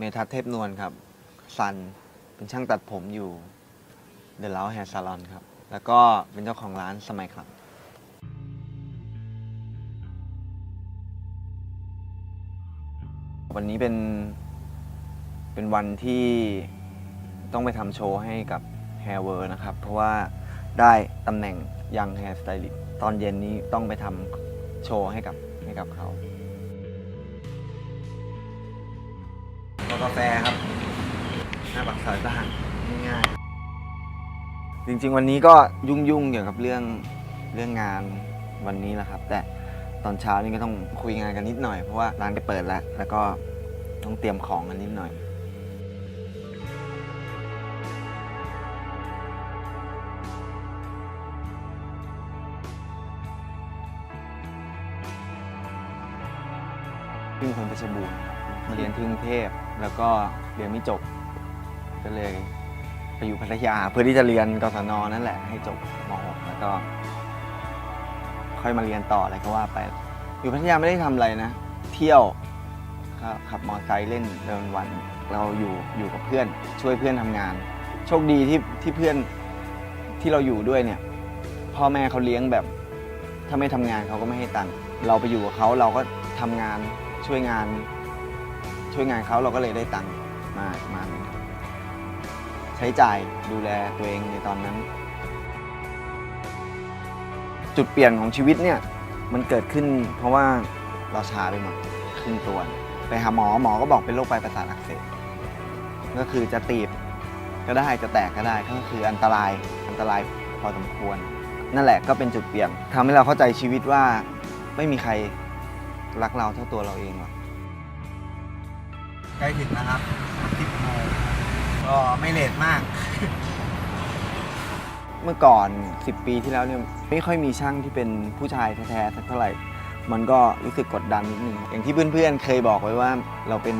เมทัศเทพนวลครับ ซัน เป็นช่างตัดผมอยู่เด e l ล u แฮร์ซาลอนครับ แล้วก็เป็นเจ้าของร้านสมัยครับ วันนี้เป็น เป็นวันที่ต้องไปทำโชว์ให้กับ Hair w o r นะครับ เพราะว่าได้ตำแหน่งยัง Hair Stylist ตอนเย็นนี้ต้องไปทำโชว์ให้กับให้กับเขา กาแฟครับหน้าปากซอยบ้านง่ายๆจริงๆ วันนี้ก็ยุ่งๆเกี่ยวกับเรื่องเรื่องงานวันนี้แหละครับ แต่ตอนเช้านี่ก็ต้องคุยงานกันนิดหน่อยเพราะว่าร้านจะเปิดแล้ว แล้วก็ต้องเตรียมของกันนิดหน่อยขึ้นคนเพชรบูรณ์ มาเรียนที่กรุงเทพแล้วก็เรียนไม่จบ ก็เลยไปอยู่พัทยาเพื่อที่จะเรียนกศนนั่นแหละ ให้จบม .6 แล้วก็ ค่อยมาเรียนต่ออะไรก็ว่าไป อยู่พัทยาไม่ได้ทำอะไรนะ เที่ยวครับขับมอเตอร์ไซค์เล่นเดินวันเราอยู่อยู่กับเพื่อน ช่วยเพื่อนทำงาน โชคดีที่ที่เพื่อนที่เราอยู่ด้วยเนี่ย พ่อแม่เขาเลี้ยงแบบ ถ้าไม่ทำงานเขาก็ไม่ให้ตังค์เราไปอยู่กับเขาเราก็ทำงานช่วยงาน ช่วยงานเขาเราก็เลยได้ตังค์มามาใช้จ่ายดูแลตัวเองในตอนนั้น จุดเปลี่ยนของชีวิตเนี่ยมันเกิดขึ้น เพราะว่าเราชาไปหมดครึ่งตัว ไปหาหมอหมอก็บอกเป็นโรคปลายประสาทอักเสบก็คือจะตีบก็ได้จะแตกก็ได้ก็คืออันตรายอันตรายพอสมควร นั่นแหละก็เป็นจุดเปลี่ยนทำให้เราเข้าใจชีวิตว่าไม่มีใครรักเราเท่าตัวเราเองหรอก ล้ถึงแล้วครับ10โมงก็ไม่เลทมาก เมื่อก่อน 10 ปีที่แล้วเนี่ยไม่ค่อยมีช่างที่เป็นผู้ชายแท้ๆสักเท่าไหร่ มันก็รู้สึกกดดันนิดนึงอย่างที่เพื่อนๆเคยบอกไว้ว่าเราเป็น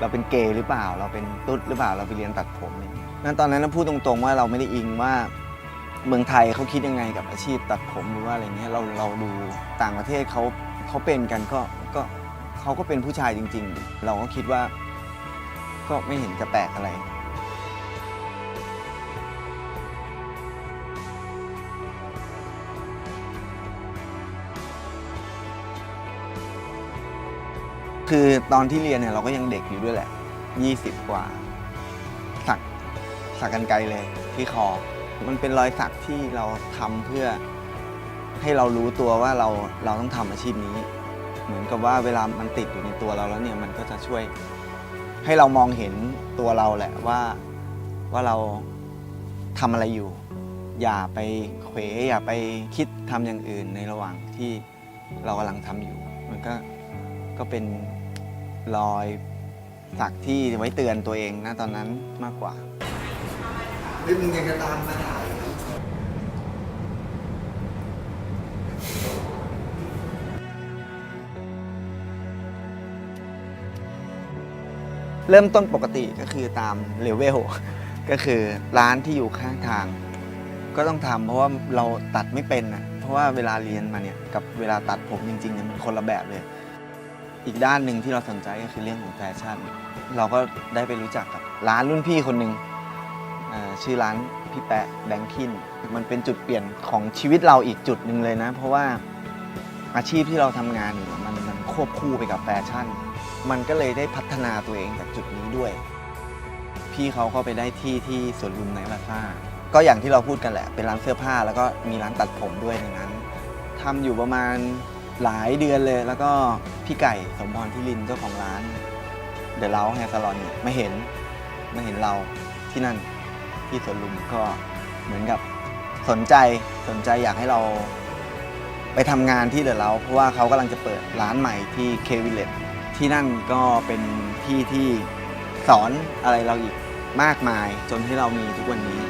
เราเป็นเกย์หรือเปล่า เราเป็นตุ๊ดหรือเปล่าเราไปเรียนตัดผมอะไรอย่างเงี้ยนั้นตอนนั้นนะพูดตรงๆว่าเราไม่ได้อิงว่าเมืองไทยเขาคิดยังไงกับอาชีพตัดผมหรือว่าอะไรเงี้ยเราเราดูต่างประเทศเขาเขาเป็นกันก็ก็เขาก็เป็นผู้ชายจริง ๆ เราก็คิดว่า ก็ไม่เห็นจะแปลกอะไร คือตอนที่เรียนเนี่ยเราก็ยังเด็กอยู่ด้วยแหละ 20 กว่า สักสักกันไกลเลยที่คอ มันเป็นรอยสักที่เราทำเพื่อให้เรารู้ตัวว่าเราเราต้องทำอาชีพนี้ เหมือนกับว่าเวลามันติดอยู่ในตัวเราแล้วเนี่ยมันก็จะช่วย ให้เรามองเห็นตัวเราแหละว่าว่าเราทำอะไรอยู่ อย่าไปเขวอย่าไปคิดทำอย่างอื่นในระหว่างที่เรากำลังทำอยู่ มันก็ก็เป็นรอยสักที่ไว้เตือนตัวเองนะตอนนั้นมากกว่านี่มึงยังจะตามมาถ่าย เริ่มต้นปกติก็คือตามเลเวลก็คือร้านที่อยู่ข้างทาง ก็ต้องทำเพราะว่าเราตัดไม่เป็นนะเพราะว่าเวลาเรียนมาเนี่ยกับเวลาตัดผมจริงๆเนี่ยมันคนละแบบเลย อีกด้านหนึ่งที่เราสนใจก็คือเรื่องของแฟชั่น เราก็ได้ไปรู้จักกับร้านรุ่นพี่คนหนึ่งอ่อชื่อร้านพี่แปะแบงคินมันเป็นจุดเปลี่ยนของชีวิตเราอีกจุดหนึ่งเลยนะ เพราะว่าอาชีพที่เราทำงานอยู่เนี่ยมันมัน ควบคู่ไปกับแฟชั่น มันก็เลยได้พัฒนาตัวเองจากจุดนี้ด้วย พี่เขาก็ไปได้ที่ที่สวนลุมในบาซ่าก็อย่างที่เราพูดกันแหละ เป็นร้านเสื้อผ้าแล้วก็มีร้านตัดผมด้วยในนั้นทำอยู่ประมาณหลายเดือนเลย แล้วก็พี่ไก่สมพรพิรินเจ้าของร้านเดอะเล้าแฮร์ซาลอนเนี่ยมาเห็นมาเห็นเราที่นั่นที่สวนลุมก็เหมือนกับสนใจสนใจอยากให้เรา ไปทำงานที่เดอะเล้าเพราะว่าเขากำลังจะเปิดร้านใหม่ที่เควิเลตที่นั่นก็เป็นที่ที่สอนอะไรเราอีกมากมายจนให้เรามีทุกวันนี้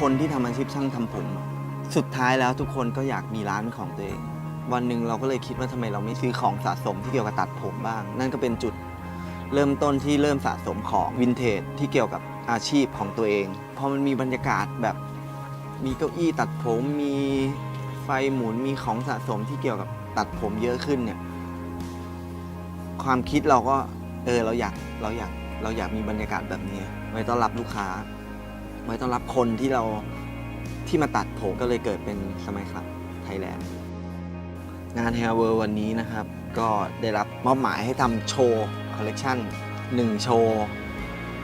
คนที่ทำอาชีพช่างทำผม สุดท้ายแล้วทุกคนก็อยากมีร้านเป็นของตัวเอง วันหนึ่งเราก็เลยคิดว่าทำไมเราไม่ซื้อของสะสมที่เกี่ยวกับตัดผมบ้าง นั่นก็เป็นจุดเริ่มต้นที่เริ่มสะสมของวินเทจที่เกี่ยวกับอาชีพของตัวเอง พอมันมีบรรยากาศแบบ มีเก้าอี้ตัดผมมีไฟหมุนมีของสะสมที่เกี่ยวกับตัดผมเยอะขึ้นเนี่ย ความคิดเราก็ เออเราอยากเราอยากเราอยากมีบรรยากาศแบบนี้ ไว้ต้อนรับลูกค้า ไว้ต้อนรับคนที่เราที่มาตัดผมก็เลยเกิดเป็นสมัยครับไทยแลนด์งาน Hair World วันนี้นะครับ ก็ได้รับมอบหมายให้ทำโชว์คอลเลกชัน1 โชว์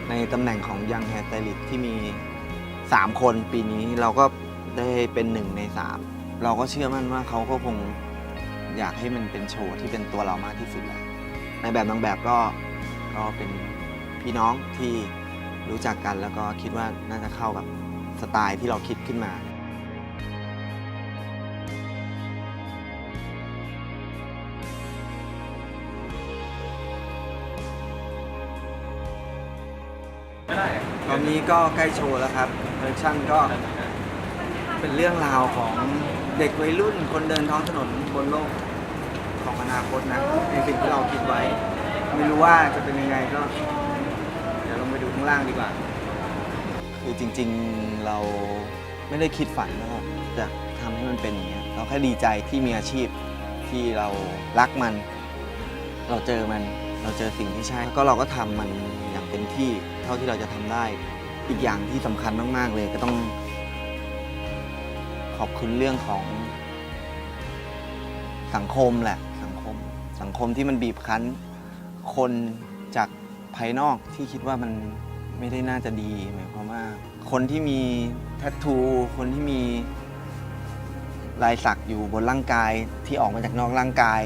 ในตำแหน่งของ Young Hair Stylist ที่มี 3 คนปีนี้เราก็ได้เป็นหนึ่งใน 3 เราก็เชื่อมั่นว่าเขาก็คงอยากให้มันเป็นโชว์ที่เป็นตัวเรามากที่สุดแหละในแบบนางแบบก็ก็เป็นพี่น้องที่รู้จักกันแล้วก็คิดว่าน่าจะเข้ากับสไตล์ที่เราคิดขึ้นมาตอนนี้ก็ใกล้โชว์แล้วครับ คอลเลคชันก็เป็นเรื่องราวของเด็กวัยรุ่น คนเดินท้องถนนบนโลกของอนาคตนะในสิ่งที่เราคิดไว้ ไม่รู้ว่าจะเป็นยังไงก็ เดี๋ยวลงไปดูข้างล่างดีกว่า คือจริง ๆเราไม่ได้คิดฝันว่าจะทำให้มันเป็นอย่างเงี้ยเราแค่ดีใจที่มีอาชีพที่เรารักมัน เราเจอมันเราเจอสิ่งที่ใช่ก็เราก็ทำมันอย่างเต็มที่เท่าที่เราจะทำได้ อีกอย่างที่สำคัญมาก ๆ เลยก็ต้อง ขอบคุณเรื่องของสังคมแหละ สังคม สังคมที่มันบีบคั้น คนจากภายนอกที่คิดว่ามันไม่ได้น่าจะดี หมายความว่า คนที่มีแทททู คนที่มีลายสักอยู่บนร่างกายที่ออกมาจากนอกร่างกาย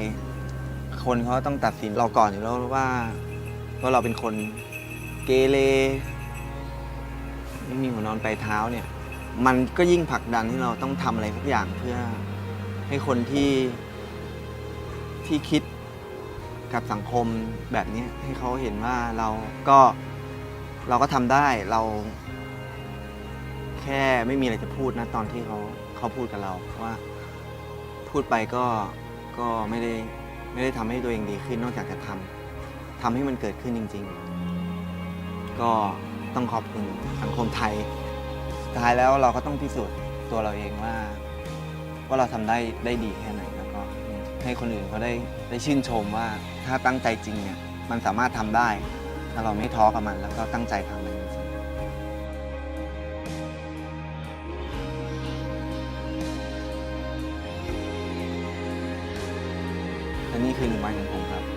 คนเขาต้องตัดสินเราก่อนอยู่แล้วว่าว่าเราเป็นคนเกเร ไม่มีหัวนอนปลายเท้าเนี่ย มันก็ยิ่งผลักดันให้เราต้องทำอะไรสักอย่างเพื่อให้คนที่ที่คิดกับสังคมแบบนี้ให้เขาเห็นว่าเราก็เราก็ทำได้เรา แค่ไม่มีอะไรจะพูดนะตอนที่เขาเขาพูดกับเราว่า พูดไปก็ก็ไม่ได้ไม่ได้ทำให้ตัวเองดีขึ้นนอกจากจะทำทำให้มันเกิดขึ้นจริง ๆ ก็ ต้องขอบคุณสังคมไทยสุดท้ายแล้วเราก็ต้องพิสูจน์ตัวเราเองว่า ว่าเราทำได้ได้ดีแค่ไหนแล้วก็ให้คนอื่นเขาได้ได้ชื่นชมว่าถ้าตั้งใจจริงเนี่ยมันสามารถทำได้ ถ้าเราไม่ท้อกับมันแล้วก็ตั้งใจทำมันและนี่คือหนึ่งวันของผมครับ